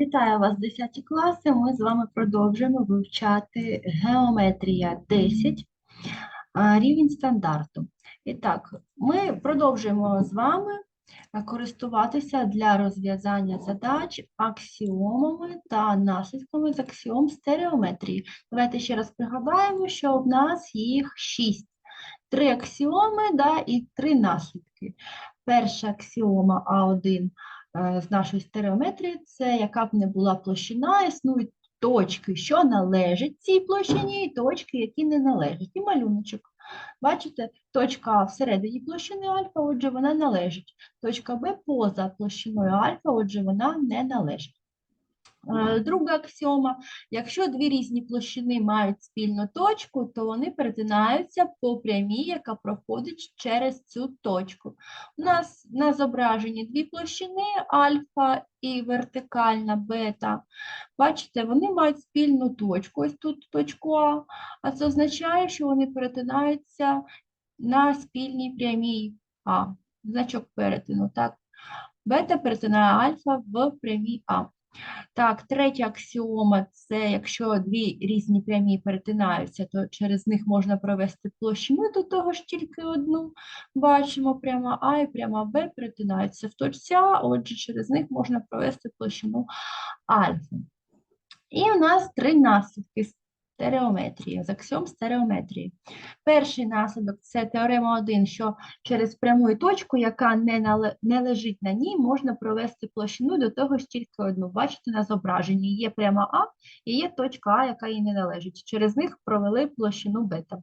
Вітаю вас, 10 класи. Ми з вами продовжуємо вивчати геометрія 10, рівень стандарту. І так, ми продовжуємо з вами користуватися для розв'язання задач аксіомами та наслідками з аксіом стереометрії. Давайте ще раз пригадаємо, що в нас їх 6. Три аксіоми да, і три наслідки. Перша аксіома А1 е, з нашої стереометрії, це яка б не була площина, існують точки, що належать цій площині, і точки, які не належать. І малюночок. Бачите, точка А всередині площини альфа, отже, вона належить. Точка Б поза площиною альфа, отже, вона не належить. Е, Друга аксіома. Якщо дві різні площини мають спільну точку, то вони перетинаються по прямій, яка проходить через цю точку. У нас на зображенні дві площини альфа і вертикальна бета. Бачите, вони мають спільну точку, ось тут точку А, а це означає, що вони перетинаються на спільній прямій А. Значок перетину, так? Бета перетинає альфа в прямій А. Так, третя аксіома – це якщо дві різні прямі перетинаються, то через них можна провести площину, до того ж тільки одну. Бачимо, пряма А і пряма Б перетинаються в точці А, отже, через них можна провести площину альфа. І у нас три наслідки стереометрії, з аксіом стереометрії. Перший наслідок – це теорема 1, що через пряму точку, яка не, нале- не лежить на ній, можна провести площину до того ж тільки одну. Бачите на зображенні, є пряма А і є точка А, яка їй не належить. Через них провели площину бета.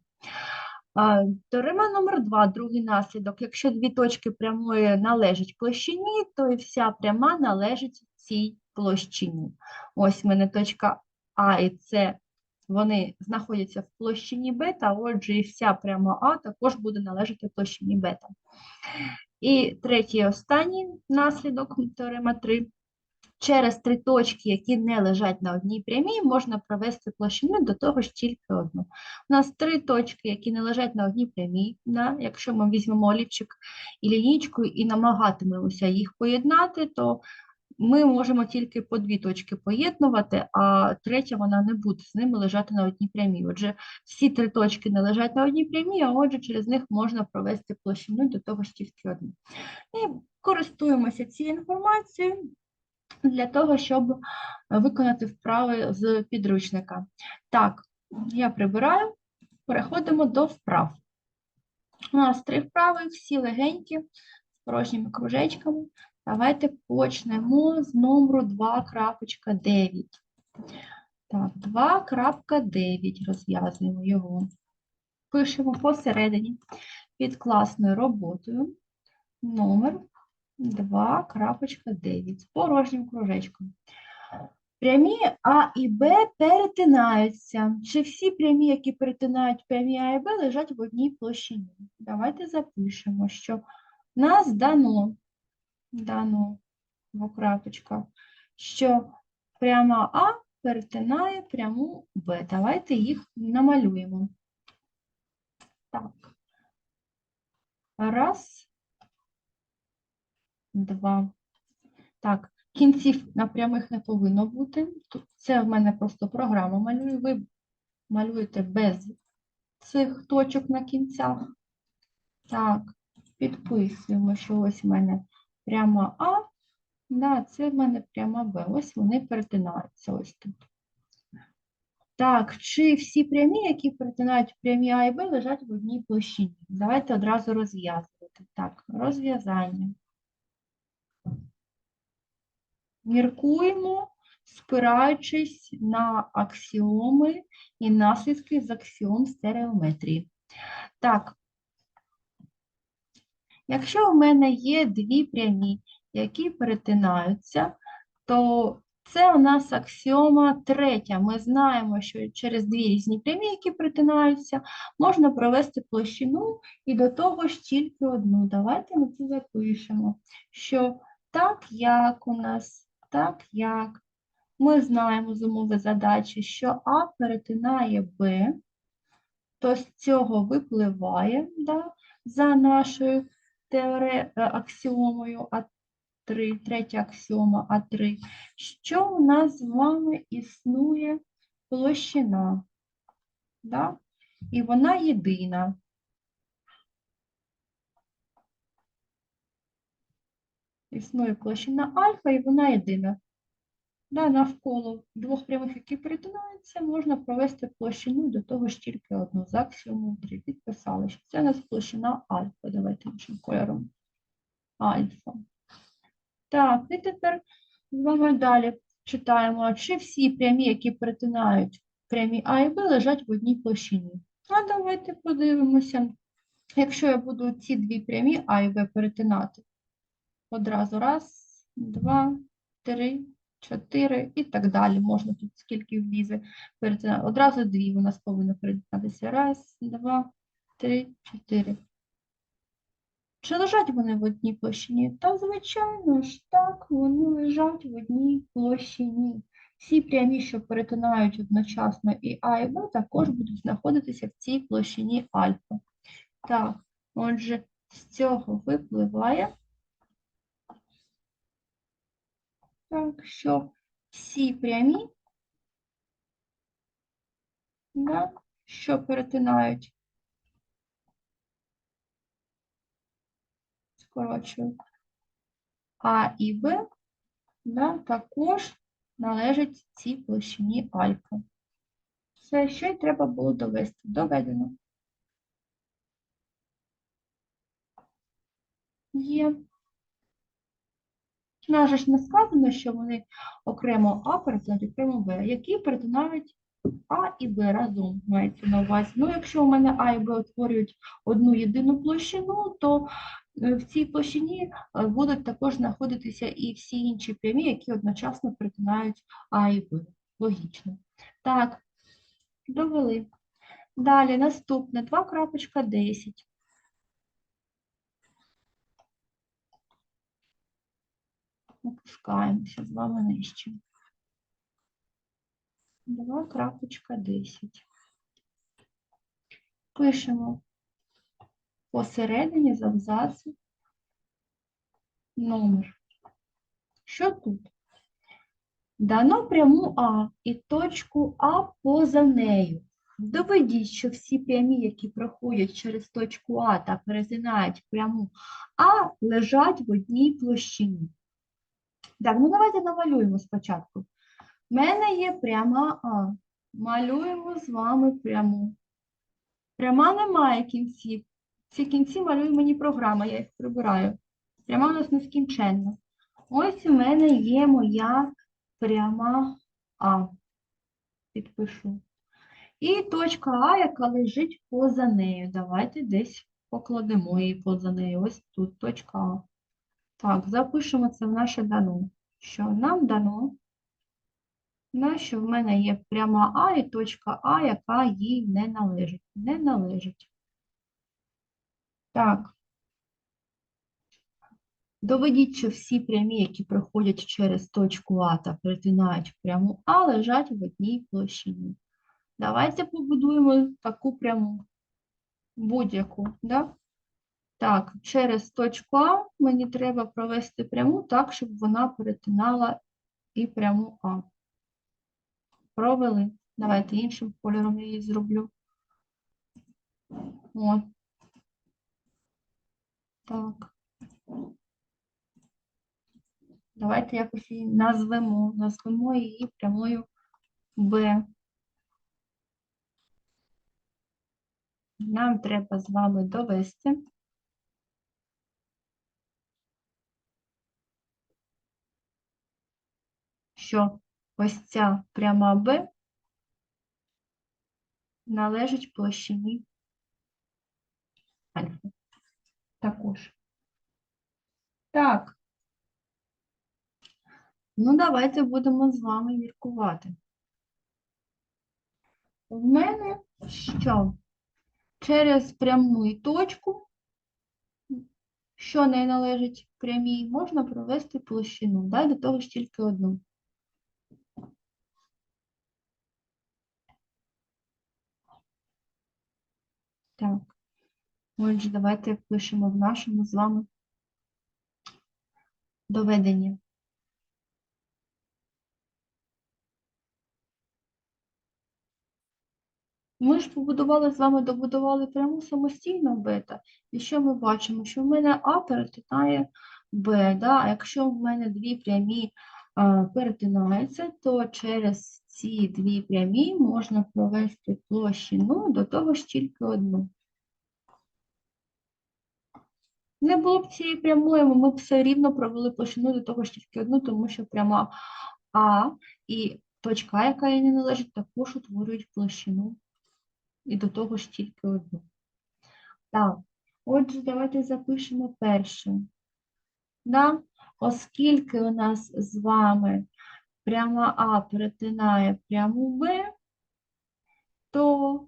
Теорема номер 2, другий наслідок. Якщо дві точки прямої належать площині, то і вся пряма належить цій площині. Ось в мене точка А і С, вони знаходяться в площині бета, отже, і вся пряма А також буде належати площині бета. І третій останній наслідок теорема 3. Через три точки, які не лежать на одній прямій, можна провести площину до того ж тільки одну. У нас три точки, які не лежать на одній прямій. Да? Якщо ми візьмемо олівчик і лінійку і намагатимемося їх поєднати, то ми можемо тільки по дві точки поєднувати, а третя вона не буде з ними лежати на одній прямій. Отже, всі три точки не лежать на одній прямій, а отже, через них можна провести площину до того ж тільки одну. І користуємося цією інформацією для того, щоб виконати вправи з підручника. Так, я прибираю, переходимо до вправ. У нас три вправи, всі легенькі, з порожніми кружечками. Давайте почнемо з номеру 2.9. Так, 2.9 розв'язуємо його. Пишемо посередині під класною роботою номер 2.9 з порожнім кружечком. Прямі А і Б перетинаються. Чи всі прямі, які перетинають прямі А і Б, лежать в одній площині? Давайте запишемо, що нас дано, дано двокрапочка, що пряма А перетинає пряму Б. Давайте їх намалюємо. Так. Раз, два. Так, кінців на прямих не повинно бути. Це в мене просто програма малює. Ви малюєте без цих точок на кінцях. Так, підписуємо, що ось в мене пряма А, да, це в мене пряма Б. Ось вони перетинаються ось тут. Так, чи всі прямі, які перетинають прямі А і Б, лежать в одній площині? Давайте одразу розв'язувати. Так, розв'язання. Міркуємо, спираючись на аксіоми і наслідки з аксіом стереометрії. Так, якщо в мене є дві прямі, які перетинаються, то це у нас аксіома третя. Ми знаємо, що через дві різні прямі, які перетинаються, можна провести площину і до того ж тільки одну. Давайте ми це запишемо, що так як у нас так як ми знаємо з умови задачі, що А перетинає Б, то з цього випливає да, за нашою теоре... е, аксіомою, а 3, третя аксіома А3. Що у нас з вами існує площина? Да? І вона єдина. Існує площина альфа, і вона єдина. Да, навколо двох прямих, які перетинаються, можна провести площину до того ж тільки одну з аксіому 3. Підписали, що це у нас площина альфа. Давайте іншим кольором. Альфа. Так, і тепер з вами далі читаємо, чи всі прямі, які перетинають прямі А і Б, лежать в одній площині. А давайте подивимося. Якщо я буду ці дві прямі А і Б перетинати, одразу раз, два, три, чотири і так далі. Можна тут скільки влізе. Одразу дві у нас повинно перетинатися. Раз, два, три, чотири. Чи лежать вони в одній площині? Та, звичайно ж, так, вони лежать в одній площині. Всі прямі, що перетинають одночасно і А, і Б, також будуть знаходитися в цій площині альфа. Так, отже, з цього випливає, так, що всі прямі, да, що перетинають, скорочую, А і Б, да, також належать цій площині альфа. Все, що й треба було довести. Доведено. Є. Же ж не сказано, що вони окремо А перетинають окремо Б, які перетинають А і Б разом мається на увазі. Ну, якщо у мене А і Б утворюють одну єдину площину, то е, в цій площині е, будуть також знаходитися і всі інші прямі, які одночасно перетинають А і Б. Логічно. Так, довели. Далі наступне 2.10. Опускаємося з вами нижче. 2.10. Пишемо посередині з абзацу номер. Що тут? Дано пряму А і точку А поза нею. Доведіть, що всі прямі, які проходять через точку А та перетинають пряму А, лежать в одній площині. Так, ну давайте намалюємо спочатку. У мене є пряма А. Малюємо з вами пряму. Пряма немає кінців. Ці кінці малює мені програма, я їх прибираю. Пряма у нас нескінченна. Ось у мене є моя пряма А. Підпишу. І точка А, яка лежить поза нею. Давайте десь покладемо її поза нею. Ось тут точка А. Так, запишемо це в наше дано. Що нам дано, на що в мене є пряма А і точка А, яка їй не належить. Не належить. Так. Доведіть, що всі прямі, які проходять через точку А та перетинають пряму А, лежать в одній площині. Давайте побудуємо таку пряму, будь-яку, да? Так, через точку А мені треба провести пряму так, щоб вона перетинала і пряму А. Провели. Давайте іншим кольором її зроблю. О. Так. Давайте якось її назвемо. Назвемо її прямою Б. Нам треба з вами довести. Що ось ця пряма Б належить площині альфа. Також. Так. Ну, давайте будемо з вами міркувати. В мене що? Через пряму і точку, що не належить прямій, можна провести площину. Дай до того ж тільки одну. Так. Отже, давайте пишемо в нашому з вами доведені. Ми ж побудували з вами, добудували пряму самостійно бета. І що ми бачимо? Що в мене А перетинає Б. Да? А якщо в мене дві прямі перетинаються, то через ці дві прямі можна провести площину до того ж тільки одну. Не було б цієї прямої, ми б все рівно провели площину до того ж тільки одну, тому що пряма А і точка, яка їй не належить, також утворюють площину і до того ж тільки одну. Так, отже, давайте запишемо перше. Да? Оскільки у нас з вами пряма А перетинає пряму Б, то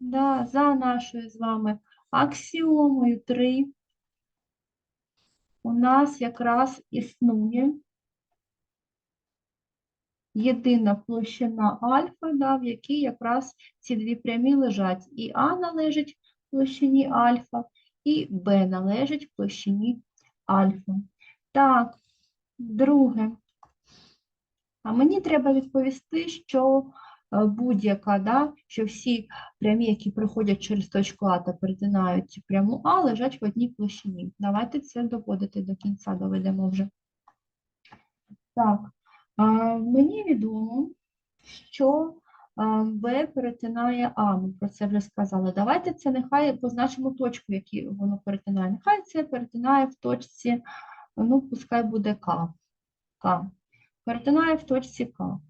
да, за нашою з вами аксіомою 3 у нас якраз існує єдина площина альфа, да, в якій якраз ці дві прямі лежать. І А належить площині альфа, і Б належить площині альфа. Так, друге. А мені треба відповісти, що е, будь-яка, да, що всі прямі, які проходять через точку А та перетинають пряму А, лежать в одній площині. Давайте це доводити до кінця, доведемо вже. Так, а, мені відомо, що а, Б перетинає А, ми про це вже сказали. Давайте це нехай позначимо точку, якій воно перетинає. Нехай це перетинає в точці, ну, пускай буде К. К. Перетинає в точці К.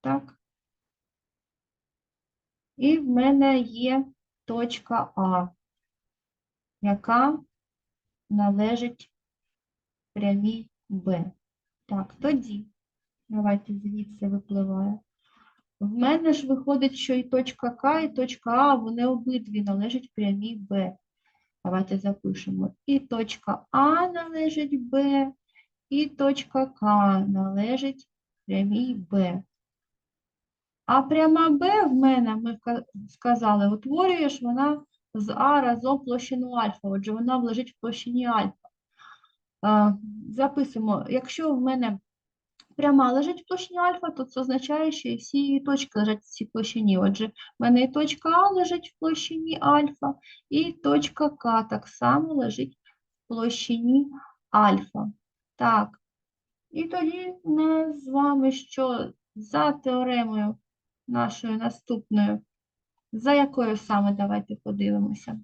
Так. І в мене є точка А, яка належить прямій Б. Так, тоді, давайте звідси випливає. В мене ж виходить, що і точка К, і точка А, вони обидві належать прямій Б. Давайте запишемо. І точка А належить Б, і точка К належить прямій Б. А пряма Б в мене, ми ка- сказали, утворюєш вона з А разом площину альфа, отже, вона лежить в площині альфа. Записуємо, якщо в мене пряма лежить в площині альфа, то це означає, що і всі її точки лежать в цій площині. Отже, в мене і точка А лежить в площині альфа, і точка К так само лежить в площині альфа. Так, і тоді ми з вами що за теоремою нашою наступною, за якою саме давайте подивимося.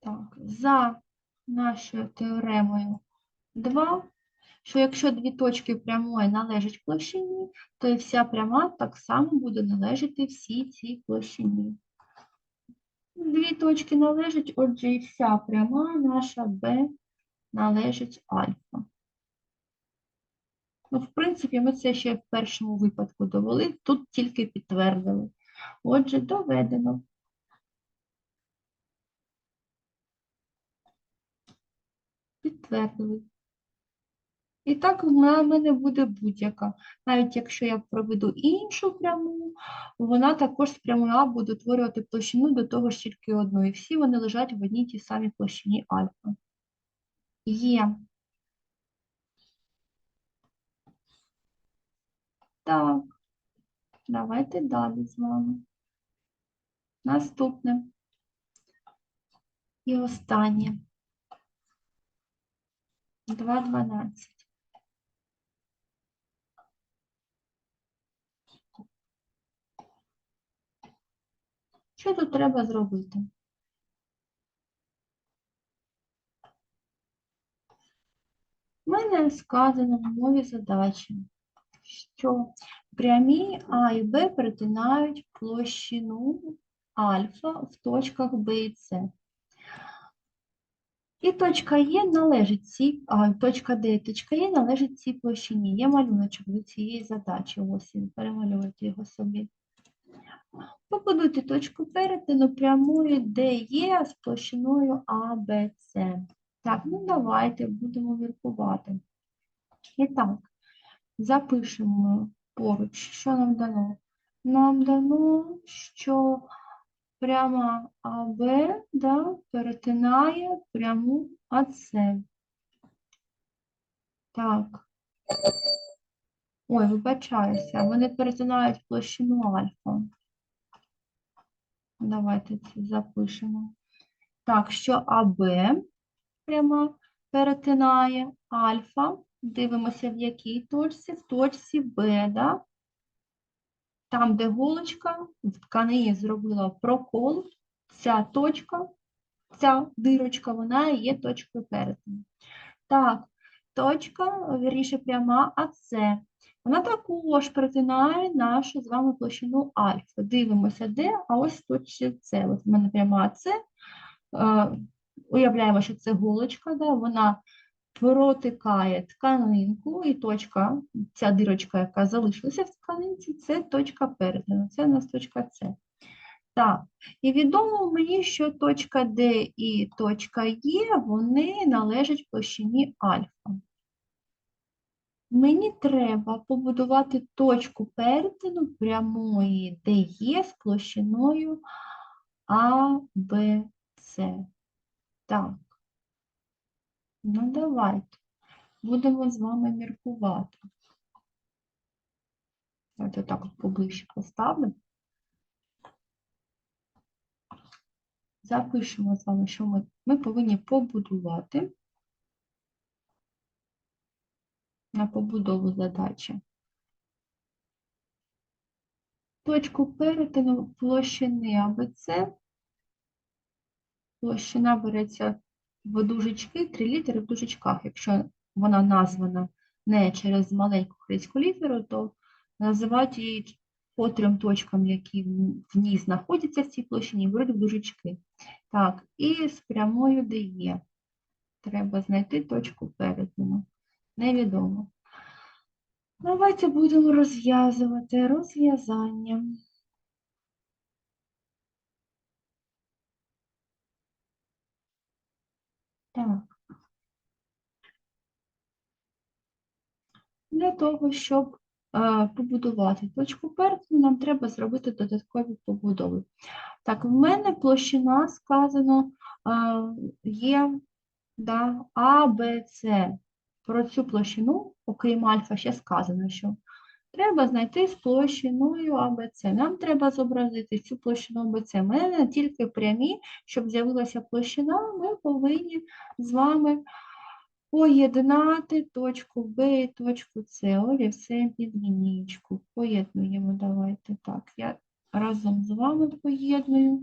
Так, за нашою теоремою 2, що якщо дві точки прямої належать площині, то і вся пряма так само буде належати всій цій площині. Дві точки належать, отже, і вся пряма наша B належить альфа. Ну, в принципі, ми це ще в першому випадку довели, тут тільки підтвердили. Отже, доведено. Підтвердили. І так в мене буде будь-яка. Навіть якщо я проведу іншу пряму, вона також з прямою А буде утворювати площину до того ж тільки одну. І всі вони лежать в одній тій самій площині альфа. Є. Так, давайте далі з вами. Наступне. І останнє. 2.12. Що тут треба зробити? У мене сказано в мові задачі, що прямі А і Б перетинають площину альфа в точках Б і С. І точка Е належить цій, а точка Д і точка Е належить цій площині. Є малюночок до цієї задачі. Ось він, перемалюйте його собі. Побудуйте точку перетину прямої ДЕ з площиною АБЦ. Так, ну давайте будемо міркувати. І так, запишемо поруч, що нам дано. Нам дано, що пряма АБ, да, перетинає пряму АС. Так. Ой, вибачаюся, вони перетинають площину альфа. Давайте це запишемо. Так, що АБ пряма перетинає альфа. Дивимося, в якій точці? В точці Б, да? Там, де голочка в тканині зробила прокол, ця точка, ця дирочка, вона є точкою перетину. Так, точка, вірніше, пряма АС. Вона також перетинає нашу з вами площину альфа. Дивимося, де, а ось точці С. От в мене пряма С. Е, Уявляємо, що це голочка, да, вона протикає тканинку, і точка, ця дирочка, яка залишилася в тканинці, це точка перетину, це у нас точка С. Так, і відомо мені, що точка Д і точка Е, вони належать площині альфа. Мені треба побудувати точку перетину прямої ДЕ з площиною А, Б, С. Так. Ну, давайте. Будемо з вами міркувати. Давайте так поближче поставлю. Запишемо з вами, що ми, ми повинні побудувати на побудову задачі. Точку перетину площини АБЦ. Площина береться в дужечки, три літери в дужечках. Якщо вона названа не через маленьку грецьку літеру, то називають її по трьом точкам, які в ній знаходяться в цій площині, беруть в дужечки. Так, і з прямою де є. Треба знайти точку перетину. Невідомо. Давайте будемо розв'язувати розв'язання. Так. Для того, щоб е, побудувати точку перетину, нам треба зробити додаткові побудови. Так, в мене площина сказано е, є да, А, Б, С. Про цю площину, окрім альфа, ще сказано, що треба знайти з площиною АБЦ. Нам треба зобразити цю площину АБЦ. У мене тільки прямі, щоб з'явилася площина, ми повинні з вами поєднати точку Б і точку С. Олівцем під лінійку. Поєднуємо, давайте так. Я разом з вами поєдную.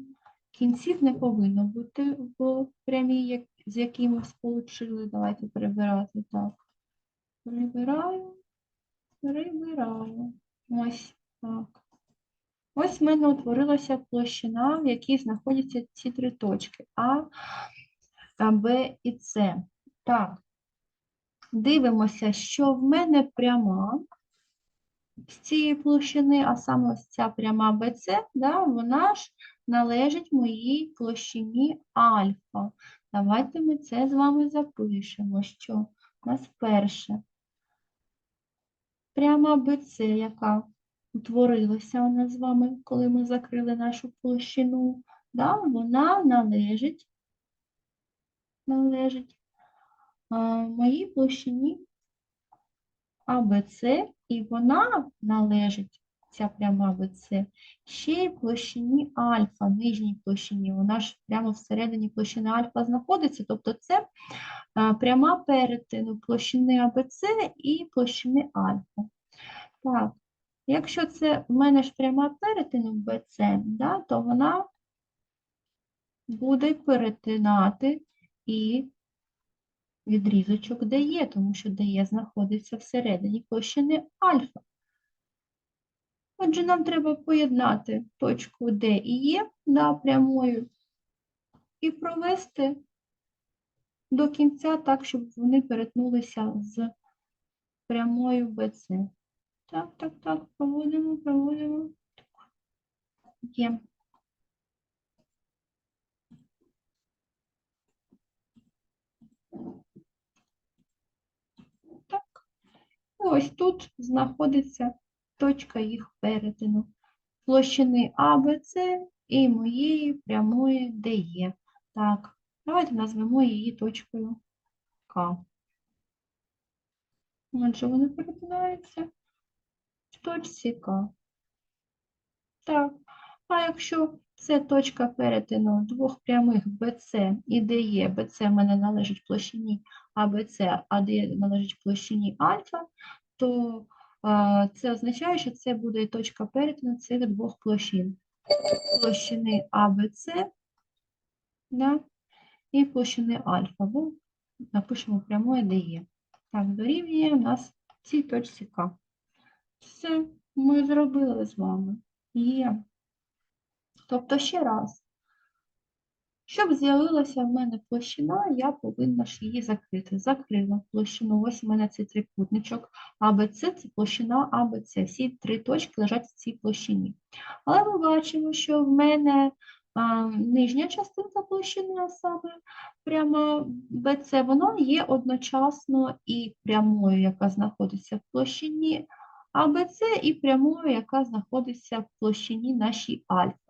Кінців не повинно бути в прямій, з якими сполучили. Давайте перебирати так. Прибираю, прибираю. Ось так. Ось в мене утворилася площина, в якій знаходяться ці три точки а, Б і С. Так, дивимося, що в мене пряма з цієї площини, а саме ось ця пряма БЦ, да, вона ж належить моїй площині альфа. Давайте ми це з вами запишемо, що у нас перше. Пряма БЦ, яка утворилася у нас з вами, коли ми закрили нашу площину, да, вона належить, належить а, моїй площині АБЦ, і вона належить, ця пряма АБЦ, ще й площині альфа, нижній площині. Вона ж прямо всередині площини альфа знаходиться, тобто це пряма перетину площини АБЦ і площини альфа. Так, якщо це в мене ж пряма перетину БЦ, да, то вона буде перетинати і відрізочок ДЕ, тому що ДЕ знаходиться всередині площини альфа. Отже, нам треба поєднати точку Д і Е да, прямою і провести до кінця так, щоб вони перетнулися з прямою БЦ. Так, так, так, проводимо, проводимо. Є. Ось тут знаходиться точка їх перетину. Площини АБЦ і моєї прямої ДЕ. Так, давайте назвемо її точкою К. Отже, вони перетинаються в точці К. Так, а якщо це точка перетину двох прямих BC і DE, BC в мене належить площині АБЦ, а DE належить площині альфа, то це означає, що це буде точка перетину цих двох площин. Площини АБЦ да, і площини альфа, або напишемо прямої DE. Так, дорівнює у нас цій точці К. Все, ми зробили з вами. Є. Тобто ще раз, щоб з'явилася в мене площина, я повинна ж її закрити. Закрила площину. Ось у мене цей трикутничок АБЦ, це площина АБЦ. Всі три точки лежать в цій площині. Але ми бачимо, що в мене а, нижня частинка площини, а саме прямо БЦ, вона є одночасно і прямою, яка знаходиться в площині АБЦ, і прямою, яка знаходиться в площині нашій альфа.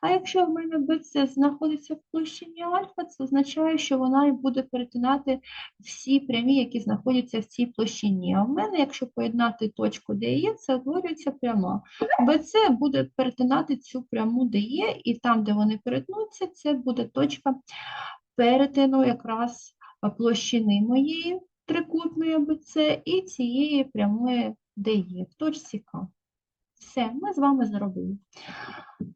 А якщо в мене БЦ знаходиться в площині альфа, це означає, що вона буде перетинати всі прямі, які знаходяться в цій площині. А в мене, якщо поєднати точку, де є, це утворюється пряма. БЦ буде перетинати цю пряму, де є, і там, де вони перетнуться, це буде точка перетину якраз площини моєї трикутної БЦ і цієї прямої, де є, в точці К. Все, ми з вами зробили.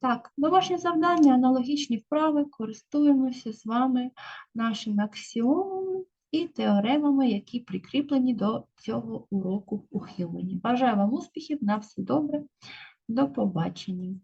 Так, домашні завдання, аналогічні вправи, користуємося з вами нашими аксіомами і теоремами, які прикріплені до цього уроку ухилення. Бажаю вам успіхів, на все добре, до побачення.